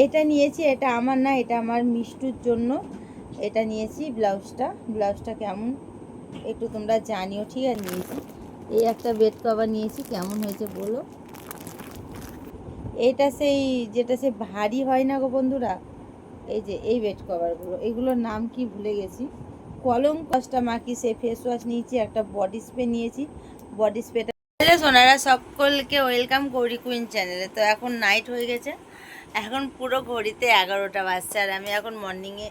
এটা নিয়েছি, এটা আমার না, এটা আমার মিষ্টুর জন্য। এটা নিয়েছি ব্লাউজটা। ব্লাউজটা কেমন? একটু তোমরা জানিও, ঠিক আছে? নিয়েছি। এই একটা বেড কভার নিয়েছি, কেমন হয়েছে বলো? এটা সেই, যেটা সে ভারী হয় না গো বন্ধুরা? এই যে, এই বেড কভারগুলো এগুলোর নাম কি ভুলে গেছি? কলম কষ্টা মাখি সে ফেস ওয়াশ নিয়েছি, একটা বডি স্প্রে নিয়েছি। বডি স্প্রেটা সোনারা, সকলকে ওয়েলকাম গৌরী কুইন চ্যানেলে তো এখন নাইট হয়ে গেছে। এখন পুরো ঘড়িতে এগারোটা বাজছে আর আমি এখন মর্নিংয়ে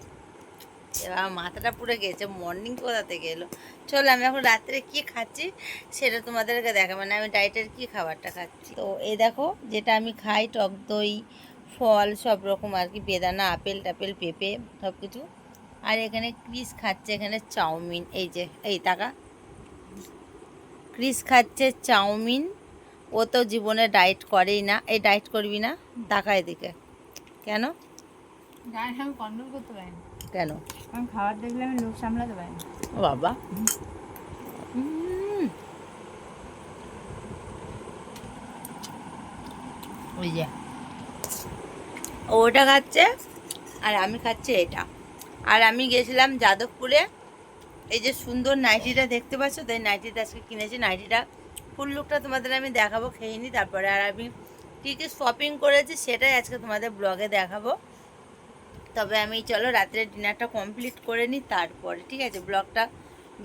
এবার মাথাটা পুরো গেছে মর্নিং কোথা থেকে এলো? চলো আমি এখন রাত্রে কি খাচ্ছি সেটা তোমাদেরকে দেখা মানে আমি ডায়েটের কি খাবারটা খাচ্ছি। তো এই দেখো, যেটা আমি খাই, টক দই, ফল, সব রকম আর কি, বেদানা, আপেল টাপেল, পেঁপে সব কিছু আর এখানে ক্রিস খাচ্ছে, এখানে চাউমিন, এই যে, এই টাকা। ক্রিস খাচ্ছে চাউমিন। ও তো জীবনে ডায়েট করেই না। এই ডায়েট করবি না টাকা এদিকে। কেন? আমি কন্ট্রোল করতে পারি না কেন? আমি খাবার দেখলে আমি লোক সামলাতে পারি না বাবা। ওই যে। ওটা খাচ্ছে আর আমি খাচ্ছি এটা। আর আমি গেছিলাম যাদবপুরে। এই যে সুন্দর নাইটিটা দেখতে পাচ্ছ? তাই নাইটিটা আজকে কিনেছি। নাইটিটা ফুল লুকটা তোমাদের আমি দেখাবো, খেয়ে নিই তারপরে আর আমি কী কী শপিং করেছি সেটাই আজকে তোমাদের ব্লগে দেখাবো। তবে আমি চলো রাত্রে ডিনারটা কমপ্লিট করে নিই তারপরে, ঠিক আছে ব্লগটা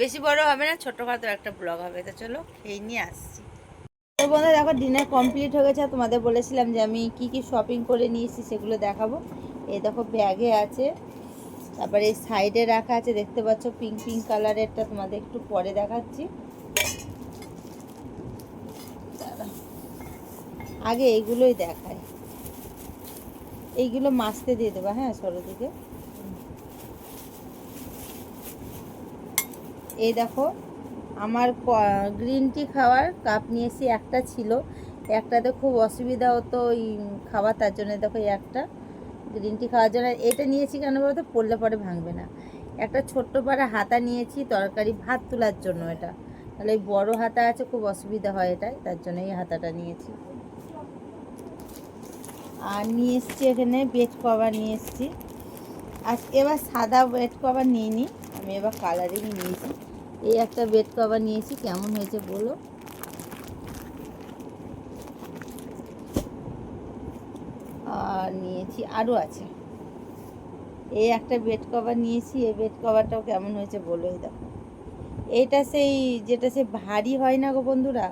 বেশি বড় হবে না, ছোটোখাটো একটা ব্লগ হবে। তো চলো খেয়ে নিয়ে আসছি। তো বন্ধু দেখো ডিনার কমপ্লিট হয়ে গেছে তোমাদের বলেছিলাম যে আমি কি কি শপিং করে নিয়েছি সেগুলো দেখাবো। এই দেখো ব্যাগে আছে, তারপরে এই সাইডে রাখা আছে, দেখতে পাচ্ছ পিঙ্ক পিঙ্ক কালারেরটা তোমাদের একটু পরে দেখাচ্ছি। আগে এইগুলোই দেখায় এইগুলো মাছতে দিয়ে দেবা হ্যাঁ সরোদিকে এই দেখো, আমার গ্রিন টি খাওয়ার কাপ নিয়েছি, একটা ছিল। একটাতে খুব অসুবিধা হতো ওই খাওয়া, তার জন্য দেখো একটা গ্রিন টি খাওয়ার জন্য। এটা নিয়েছি কেন বলতো, পড়লে পরে ভাঙবে না। একটা ছোট্ট পাড়া হাতা নিয়েছি, তরকারি, ভাত তোলার জন্য এটা। তাহলে বড় হাতা আছে, খুব অসুবিধা হয় এটাই, তার জন্য এই হাতাটা নিয়েছি। আর নিয়ে এসছি এখানে বেড কভার নিয়ে এসছি। আর এবার সাদা বেড কভার নিয়ে নিই আমি এবার কালারিং নিয়েছি। এই একটা বেড কভার নিয়েছি, কেমন হয়েছে বলো? আর নিয়েছি আরও আছে। এই একটা বেড কভার নিয়েছি, এই বেড কভারটাও কেমন হয়েছে বলো এই দেখো। এইটা সেই, যেটা সে ভারী হয় না গো বন্ধুরা?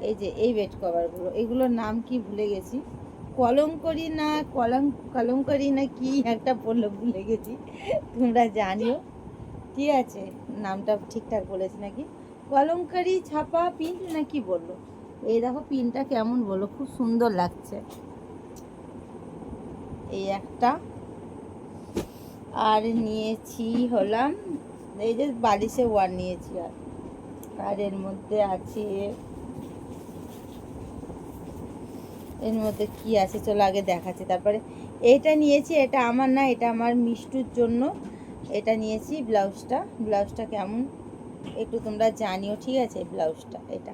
এই যে, এই বেড কভারগুলো এগুলোর নাম কি ভুলে গেছি? কলঙ্করি না কলম কলঙ্করি না কি একটা বলল, ভুলে গেছি। তোমরা জানিও। ঠিক আছে, নামটা ঠিকঠাক বলেছি নাকি? কলঙ্কারি ছাপা প্রিন্ট না কি বলল? এই দেখো পিনটা কেমন বলো খুব সুন্দর লাগছে। এই একটা। আর নিয়েছি হলাম, এই যে বালিশে ওয়ার নিয়েছি আর। আর এর মধ্যে আছে এর মধ্যে কি আছে চলো আগে দেখাচ্ছি। তারপরে এইটা নিয়েছি, এটা আমার না, এটা আমার মিষ্টুর জন্য। এটা নিয়েছি ব্লাউজটা। ব্লাউজটা কেমন? একটু তোমরা জানিও, ঠিক আছে? ব্লাউজটা, এটা।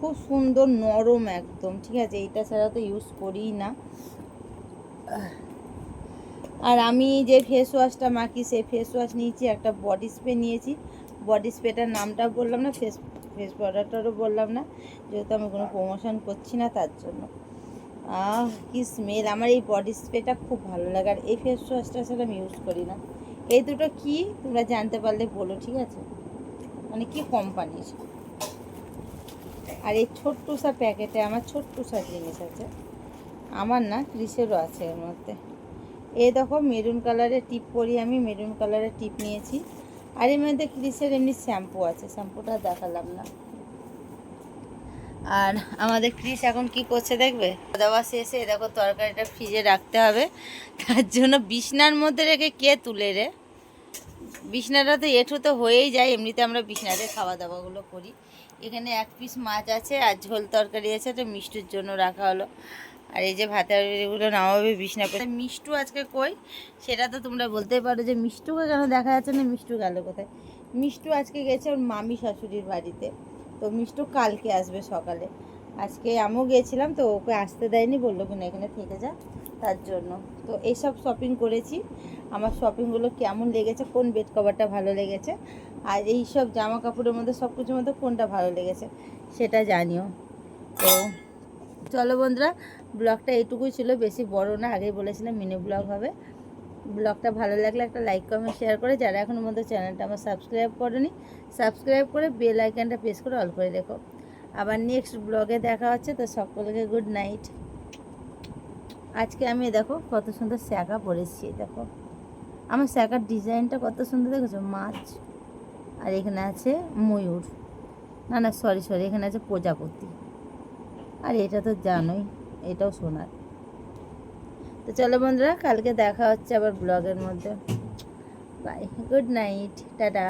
খুব সুন্দর, নরম একদম, ঠিক আছে? এইটা ছাড়া তো ইউজ করিই না। আর আমি যে ফেস ওয়াশটা মাখি, সেই ফেস ওয়াশ নিয়েছি, একটা বডি স্প্রে নিয়েছি। বডি স্প্রেটার নামটা বললাম না ফেস ফেস পাউডারটারও বললাম না, যেহেতু আমি কোনো প্রমোশন করছি না তার জন্য। আহ, কি স্মেল আমার এই বডি স্প্রেটা খুব ভালো লাগে আর এই ফেস ওয়াশটা ছাড়া আমি ইউজ করি না। এই দুটো কি? তোমরা জানতে পারলে বলো, ঠিক আছে? মানে কি কোম্পানির আর এই ছোট্ট সা প্যাকেটে আমার ছোট্ট সা জিনিস আছে। আমার না ক্রিসেরও আছে এর মধ্যে। এই দেখো মেরুন কালারের টিপ পরি আমি মেরুন কালারের টিপ নিয়েছি। আর এর মধ্যে ক্রিসের এমনি শ্যাম্পু আছে শ্যাম্পুটা দেখালাম না। আর আমাদের ক্রিস এখন কি করছে দেখবে? দাওয়া শেষে দেখো তরকারিটা ফ্রিজে রাখতে হবে। তার জন্য বিছনার মধ্যে রেখে কে তুলে রে? বিছনাটা তো এঠু তো হয়েই যায়, এমনিতে আমরা বিছনাতে খাওয়া দাওয়াগুলো করি। এখানে এক পিস মাছ আছে আর ঝোল তরকারি আছে, এটা মিষ্টির জন্য রাখা হলো। আর এই যে ভাতের এগুলো নামাবে বিছনা পেতে মিষ্টু আজকে কই? সেটা তো তোমরা বলতেই পারো যে মিষ্টুকে কেন দেখা যাচ্ছে না? মিষ্টু গেল কোথায়? মিষ্টু আজকে গেছে ওর মামি শাশুড়ির বাড়িতে। তো মিষ্টু কালকে আসবে সকালে। আজকে আমিও গিয়েছিলাম তো ওকে আসতে দেয়নি, বলল কিনা এখানে থেকে যা তার জন্য। তো এইসব শপিং করেছি। আমার শপিংগুলো কেমন লেগেছে, কোন বেড কভারটা ভালো লেগেছে, আর এই সব জামা কাপড়ের মধ্যে সব কিছুর মধ্যে কোনটা ভালো লেগেছে, সেটা জানিও। তো চলো বন্ধুরা, ব্লগটা এইটুকুই ছিল, বেশি বড় না, আগেই বলেছিলাম মিনি ব্লগ হবে। ব্লগটা ভালো লাগলে একটা লাইক, কমেন্ট, শেয়ার করে, যারা এখনও মধ্যে চ্যানেলটা আমার সাবস্ক্রাইব করেনি, সাবস্ক্রাইব করে বেল আইকনটা প্রেস করে অল করে রেখো। আবার নেক্সট ব্লগে দেখা হচ্ছে, তো সকলকে গুড নাইট আজকে আমি দেখো কত সুন্দর শ্যাকা পরেছি, দেখো। আমার শ্যাকার ডিজাইনটা কত সুন্দর, দেখেছ? মাছ, আর এখানে আছে ময়ূর। না না সরি সরি এখানে আছে প্রজাপতি। আর এটা তো জানোই, এটাও সোনার তো চলো বন্ধুরা, কালকে দেখা হচ্ছে আবার ব্লগের মধ্যে। Bye good night tata.